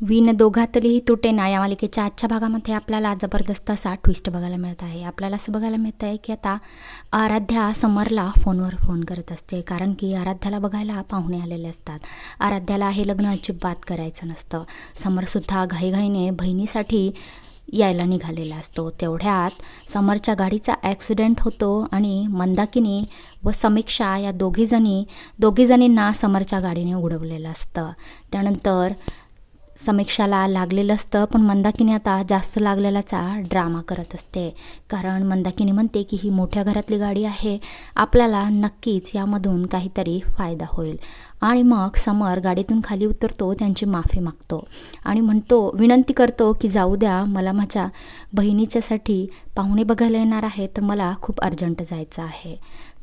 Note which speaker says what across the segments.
Speaker 1: Win दोघातलीही तुटेना या मालिकेच्या आजच्या भागामध्ये आपल्याला जबरदस्त असा ट्विस्ट बघायला मिळत आहे. आपल्याला असं बघायला मिळत आहे की आता आराध्या समरला फोनवर फोन करत असते. कारण की आराध्याला बघायला पाहुणे आलेले असतात. आराध्याला हे लग्न अजिबात करायचं नसतं. समरसुद्धा घाईघाईने बहिणीसाठी यायला निघालेला असतो. तेवढ्यात समरच्या गाडीचा ॲक्सिडेंट होतो आणि मंदाकिनी व समीक्षा या दोघीजणी दोघीजणींना समरच्या गाडीने उडवलेलं असतं. त्यानंतर समीक्षाला लागलेलं असतं पण मंदाकिनी आता जास्त लागलेल्याचा ड्रामा करत असते. कारण मंदाकिनी म्हणते की ही मोठ्या घरातली गाडी आहे. आपल्याला नक्कीच यामधून काहीतरी फायदा होईल. आणि मग समर गाडीतून खाली उतरतो त्यांची माफी मागतो. आणि म्हणतो विनंती करतो की जाऊ द्या मला माझ्या बहिणीच्यासाठी पाहुणे बघायला येणार आहे तर मला खूप अर्जंट जायचं आहे.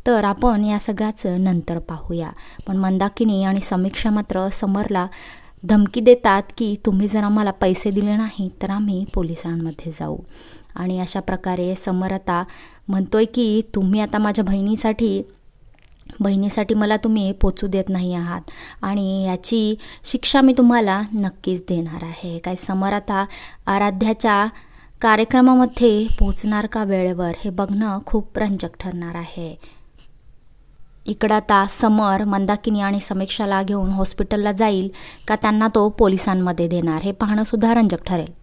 Speaker 1: तर आपण या सगळ्याचं नंतर पाहूया. पण मंदाकिनी आणि समीक्षा मात्र समरला धमकी देतात की तुम्ही जर आम्हाला पैसे दिले नाही तर आम्ही पोलिसांमध्ये जाऊ. आणि अशा प्रकारे समर आता म्हणतोय की तुम्ही आता माझ्या बहिणीसाठी बहिणीसाठी मला तुम्ही पोचू देत नाही आहात. आणि याची शिक्षा मी तुम्हाला नक्कीच देणार आहे. काय समर आता आराध्याच्या कार्यक्रमामध्ये पोचणार का वेळेवर हे बघणं खूप रंजक ठरणार आहे. इकडं आता समर मंदाकिनी आणि समीक्षाला घेऊन हॉस्पिटलला जाईल का त्यांना तो पोलिसांमध्ये देणार हे पाहणंसुद्धा रंजक ठरेल.